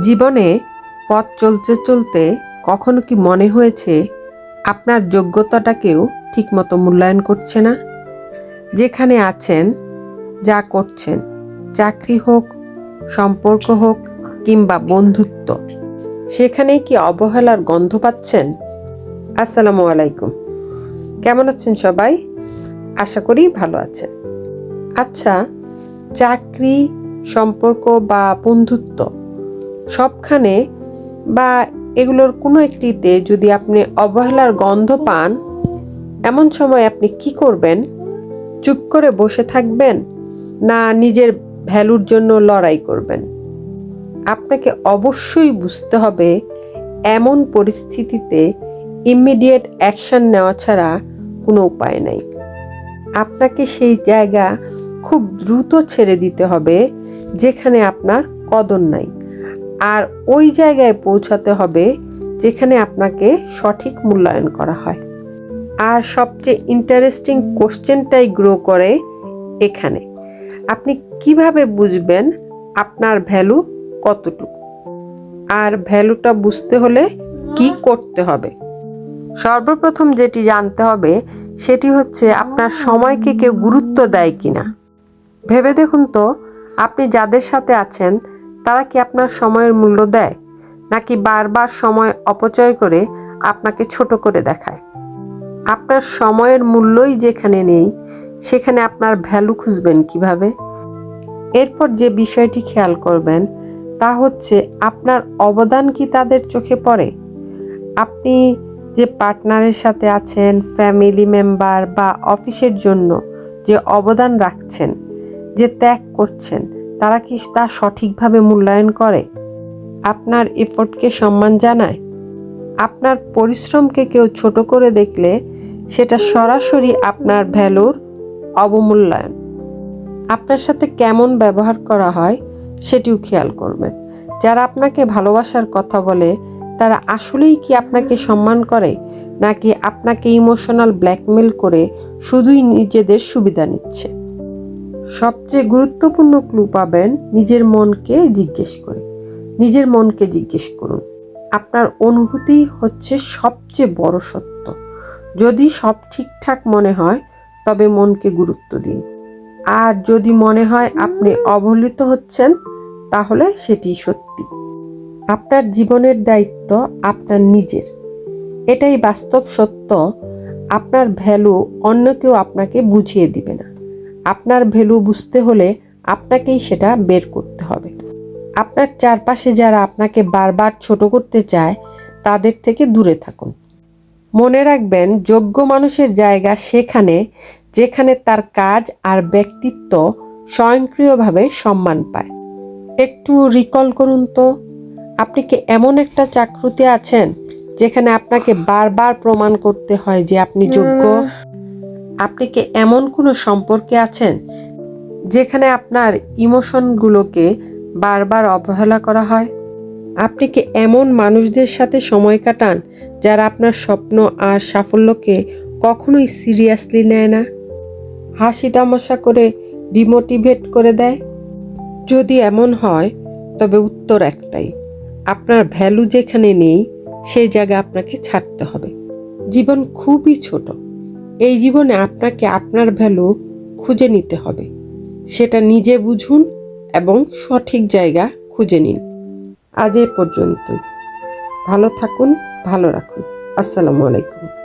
জীবনে পথ চলতে চলতে কখনো কি মনে হয়েছে আপনার যোগ্যতাটাকেও ঠিকমতো মূল্যায়ন করছে না? যেখানে আছেন, যা করছেন, চাকরি হোক, সম্পর্ক হোক কিংবা বন্ধুত্ব সেখানে কি অবহেলার গন্ধ পাচ্ছেন? আসসালামু আলাইকুম। কেমন আছেন সবাই? আশা করি ভালো আছেন। আচ্ছা চাকরি, সম্পর্ক বা বন্ধুত্ব সবখানে বা এগুলোর কোনো একটিতে যদি আপনি অবহেলার গন্ধ পান, এমন সময় আপনি কি করবেন? চুপ করে বসে থাকবেন না নিজের ভ্যালুর জন্য লড়াই করবেন? আপনাকে অবশ্যই বুঝতে হবে এমন পরিস্থিতিতে ইমিডিয়েট অ্যাকশন নেওয়া ছাড়া কোনো উপায় নাই। আপনাকে সেই জায়গা খুব দ্রুত ছেড়ে দিতে হবে যেখানে আপনার কদর নাই। আর ওই জায়গায় পৌঁছাতে হবে যেখানে আপনাকে সঠিক মূল্যায়ন করা হয়। আর সবচেয়ে ইন্টারেস্টিং কোশ্চেনটাই গ্রো করে এখানে। আপনি কীভাবে বুঝবেন আপনার ভ্যালু কতটুকু? আর ভ্যালুটা বুঝতে হলে কি করতে হবে? সর্বপ্রথম যেটি জানতে হবে, সেটি হচ্ছে আপনার সময়কে কেউ গুরুত্ব দেয় কিনা। ভেবে দেখুন তো, আপনি যাদের সাথে আছেন তারা কি আপনার সময়ের মূল্য দেয়? নাকি বারবার সময় অপচয় করে আপনাকে ছোট করে দেখায়? আপনার সময়ের মূল্যই যেখানে নেই, সেখানে আপনার ভ্যালু খুঁজবেন কীভাবে? এরপর যে বিষয়টি খেয়াল করবেন, তা হচ্ছে আপনার অবদান কি তাদের চোখে পড়ে? আপনি যে পার্টনারের সাথে আছেন, ফ্যামিলি মেম্বার বা অফিসের জন্য যে অবদান রাখছেন, যে ত্যাগ করছেন তারা কি তা সঠিকভাবে মূল্যায়ন করে? আপনার এফোর্টকে সম্মান জানায়? আপনার পরিশ্রমকে কেউ ছোট করে দেখলে সেটা সরাসরি আপনার ভ্যালুর অবমূল্যায়ন। আপনার সাথে কেমন ব্যবহার করা হয় সেটিও খেয়াল করবেন। যারা আপনাকে ভালোবাসার কথা বলে, তারা আসলেই কি আপনাকে সম্মান করে, নাকি আপনাকে ইমোশনাল ব্ল্যাকমেল করে শুধুই নিজেদের সুবিধা নিচ্ছে? সবচেয়ে গুরুত্বপূর্ণ ক্লু পাবেন নিজের মনকে জিজ্ঞেস করে। নিজের মনকে জিজ্ঞেস করুন। আপনার অনুভূতি হচ্ছে সবচেয়ে বড় সত্য। যদি সব ঠিকঠাক মনে হয়, তবে মনকে গুরুত্ব দিন। আর যদি মনে হয় আপনি অবহেলিত হচ্ছেন, তাহলে সেটি সত্যি। আপনার জীবনের দায়িত্ব আপনার নিজের। এটাই বাস্তব সত্য। আপনার ভ্যালু অন্য কেউ আপনাকে বুঝিয়ে দিবে না। আপনার ভ্যালু বুঝতে হলে আপনাকেই সেটা বের করতে হবে। আপনার চারপাশে যারা আপনাকে বারবার ছোট করতে চায়, তাদের থেকে দূরে থাকুন। মনে রাখবেন, যোগ্য মানুষের জায়গা সেখানে, যেখানে তার কাজ আর ব্যক্তিত্ব স্বয়ংক্রিয়ভাবে সম্মান পায়। একটু রিকল করুন তো, আপনি কি এমন একটা চাকরিতে আছেন, যেখানে আপনাকে বারবার প্রমাণ করতে হয় যে আপনি যোগ্য? আপনি কি এমন কোনো সম্পর্কে আছেন যেখানে আপনার ইমোশনগুলোকে বারবার অবহেলা করা হয়? আপনি কি এমন মানুষদের সাথে সময় কাটান যারা আপনার স্বপ্ন আর সাফল্যকে কখনোই সিরিয়াসলি নেয় না? হাসি তামাশা করে ডিমোটিভেট করে দেয়? যদি এমন হয়, তবে উত্তর একটাই, আপনার ভ্যালু যেখানে নেই সেই জায়গা আপনাকে ছাড়তে হবে। জীবন খুবই ছোট। এই জীবনে আপনাকে আপনার ভ্যালু খুঁজে নিতে হবে। সেটা নিজে বুঝুন এবং সঠিক জায়গা খুঁজে নিন। আজ এ পর্যন্ত ভালো থাকুন, ভালো রাখুন। আসসালামু আলাইকুম।